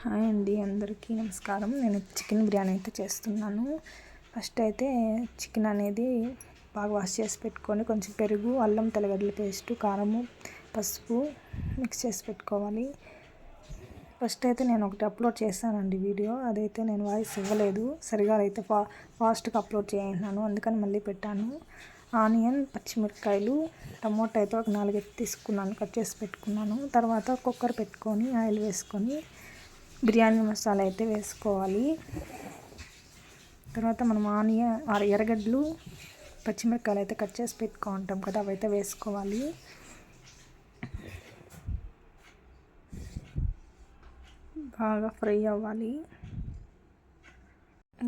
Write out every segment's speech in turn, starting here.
Hi అండి అందరికీ నమస్కారం. నేను చికెన్ బిర్యానీ అయితే చేస్తున్నాను. ఫస్ట్ అయితే చికెన్ అనేది బాగా వాష్ చేసి పెట్టుకొని కొంచెం పెరుగు అల్లం తెల్లగడ్డల పేస్ట్ కారము పసుపు మిక్స్ చేసి పెట్టుకోవాలి. ఫస్ట్ అయితే నేను ఒకటి అప్లోడ్ చేశానండి వీడియో. అదైతే నేను వాయిస్ ఇవ్వలేదు. సరిగా అయితే ఫా ఫాస్ట్గా అప్లోడ్ చేయంటున్నాను. అందుకని మళ్ళీ పెట్టాను. ఆనియన్ పచ్చిమిరపకాయలు టమోటా అయితే ఒక నాలుగైదు తీసుకున్నాను. కట్ చేసి పెట్టుకున్నాను. తర్వాత కుక్కర్ పెట్టుకొని ఆయిల్ వేసుకొని బిర్యానీ మసాలా అయితే వేసుకోవాలి. తర్వాత మనం ఆనియన్ ఎర్రగడ్డలు పచ్చిమిరపకాయలు అయితే కట్ చేసి పెట్టుకుంటాం కదా అవైతే వేసుకోవాలి. బాగా ఫ్రై అవ్వాలి.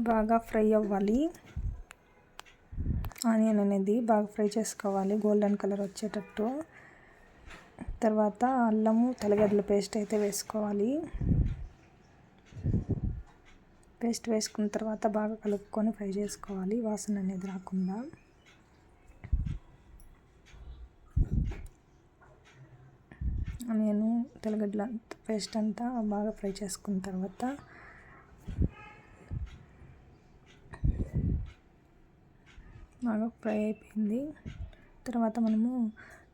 బాగా ఫ్రై అవ్వాలి. ఆనియన్ అనేది బాగా ఫ్రై చేసుకోవాలి గోల్డెన్ కలర్ వచ్చేటట్టు. తర్వాత అల్లము తెల్లగడ్డల పేస్ట్ అయితే వేసుకోవాలి. పేస్ట్ వేసుకున్న తర్వాత బాగా కలుపుకొని ఫ్రై చేసుకోవాలి. వాసన అనేది రాకుండా. నేను తెల్లగడ్డల పేస్ట్ అంతా బాగా ఫ్రై చేసుకున్న తర్వాత బాగా ఫ్రై అయిపోయింది. తర్వాత మనము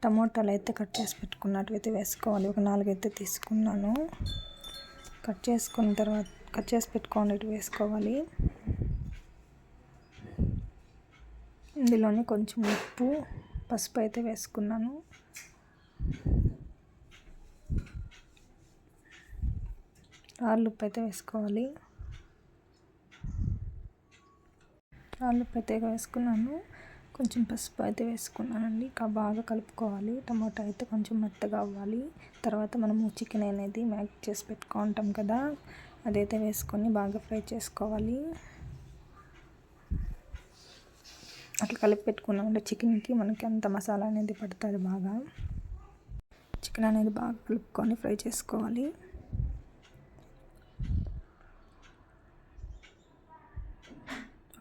టమోటాలు అయితే కట్ చేసి పెట్టుకున్నట్టు అయితే వేసుకోవాలి. ఒక నాలుగైతే తీసుకున్నాను. కట్ చేసుకున్న తర్వాత కట్ చేసి పెట్టుకోండి వేసుకోవాలి. ఇందులోనే కొంచెం ఉప్పు పసుపు అయితే వేసుకున్నాను. రాళ్ళు ఉప్పు అయితే వేసుకోవాలి. రాళ్ళు అయితే వేసుకున్నాను. కొంచెం పసుపు అయితే వేసుకున్నానండి. ఇంకా బాగా కలుపుకోవాలి. టమాటా అయితే కొంచెం మెత్తగా అవ్వాలి. తర్వాత మనము చికెన్ అనేది మ్యాక్ చేసి పెట్టుకుంటాం కదా. అదైతే వేసుకొని బాగా ఫ్రై చేసుకోవాలి. అట్లా కలిపి పెట్టుకున్నామంటే చికెన్కి మనకి అంత మసాలా అనేది పడుతుంది బాగా. చికెన్ అనేది బాగా కలుపుకొని ఫ్రై చేసుకోవాలి.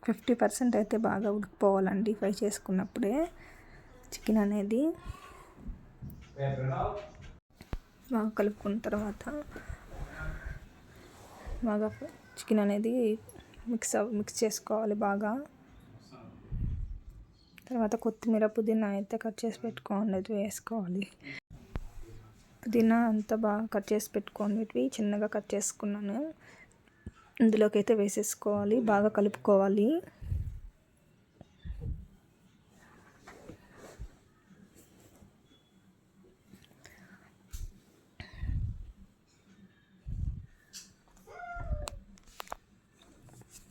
ఫిఫ్టీ పర్సెంట్ అయితే బాగా ఉడికిపోవాలండి ఫ్రై చేసుకున్నప్పుడే చికెన్ అనేది. బాగా కలుపుకున్న తర్వాత బాగా చికెన్ అనేది మిక్స్ మిక్స్ చేసుకోవాలి బాగా. తర్వాత కొత్తిమీర పుదీనా అయితే కట్ చేసి పెట్టుకోండి వేసుకోవాలి. పుదీనా అంతా బాగా కట్ చేసి పెట్టుకోండి చిన్నగా కట్ చేసుకున్నాను. ఇందులోకి అయితే వేసేసుకోవాలి బాగా కలుపుకోవాలి.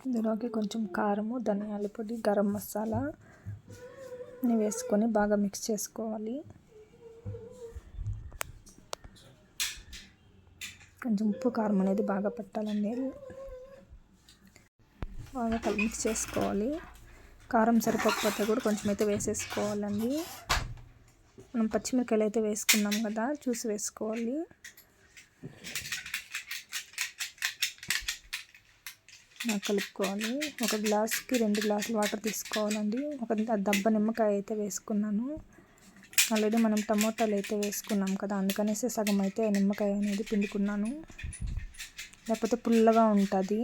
ఇందులోకి కొంచెం కారము ధనియాల పొడి గరం మసాలా వేసుకొని బాగా మిక్స్ చేసుకోవాలి. కొంచెం ఉప్పు కారం అనేది బాగా పెట్టాలండి. బాగా మిక్స్ చేసుకోవాలి. కారం సరిపోకపోతే కూడా కొంచెం అయితే వేసేసుకోవాలండి. మనం పచ్చిమిరకాయలు అయితే వేసుకున్నాం కదా చూసి వేసుకోవాలి. కలుపుకోవాలి. ఒక గ్లాస్కి రెండు గ్లాసులు వాటర్ తీసుకోవాలండి. ఒక దబ్బ నిమ్మకాయ అయితే వేసుకున్నాను. ఆల్రెడీ మనం టమోటాలు అయితే వేసుకున్నాం కదా అందుకనేసి సగం అయితే నిమ్మకాయ అనేది పిండుకున్నాను. లేకపోతే పుల్లగా ఉంటుంది.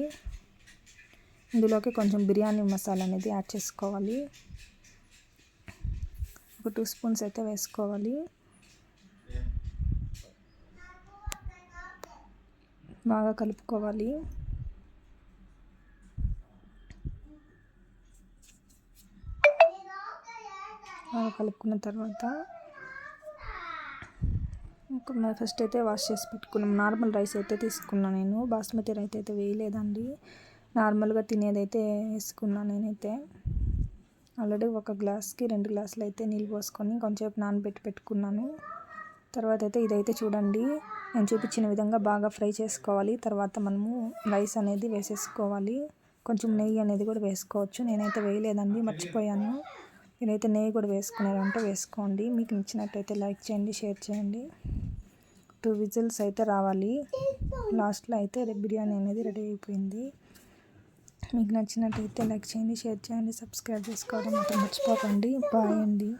ఇందులోకి కొంచెం బిర్యానీ మసాలా అనేది యాడ్ చేసుకోవాలి. ఒక టూ స్పూన్స్ అయితే వేసుకోవాలి. బాగా కలుపుకోవాలి. బాగా కలుపుకున్న తర్వాత ఫస్ట్ అయితే వాష్ చేసి పెట్టుకున్నాం. నార్మల్ రైస్ అయితే తీసుకున్నాను నేను. బాస్మతి రైస్ అయితే వేయలేదండి. నార్మల్గా తినేదైతే వేసుకున్నాను నేనైతే. ఆల్రెడీ ఒక గ్లాస్కి రెండు గ్లాసులు అయితే నీళ్ళు పోసుకొని కొంచెంసేపు నానబెట్టి పెట్టుకున్నాను. తర్వాత అయితే ఇదైతే చూడండి. నేను చూపించిన విధంగా బాగా ఫ్రై చేసుకోవాలి. తర్వాత మనము రైస్ అనేది వేసేసుకోవాలి. కొంచెం నెయ్యి అనేది కూడా వేసుకోవచ్చు. నేనైతే వేయలేదండి మర్చిపోయాను. నేనైతే నెయ్యి కూడా వేసుకున్నారంటే వేసుకోండి. మీకు నచ్చినట్టయితే లైక్ చేయండి షేర్ చేయండి. టూ విజిల్స్ అయితే రావాలి. లాస్ట్లో అయితే బిర్యానీ అనేది రెడీ అయిపోయింది. మీకు నచ్చినట్టయితే లైక్ చేయండి షేర్ చేయండి సబ్స్క్రైబ్ చేసుకోవడం మాత్రం మర్చిపోకండి. బాయ్ అండి.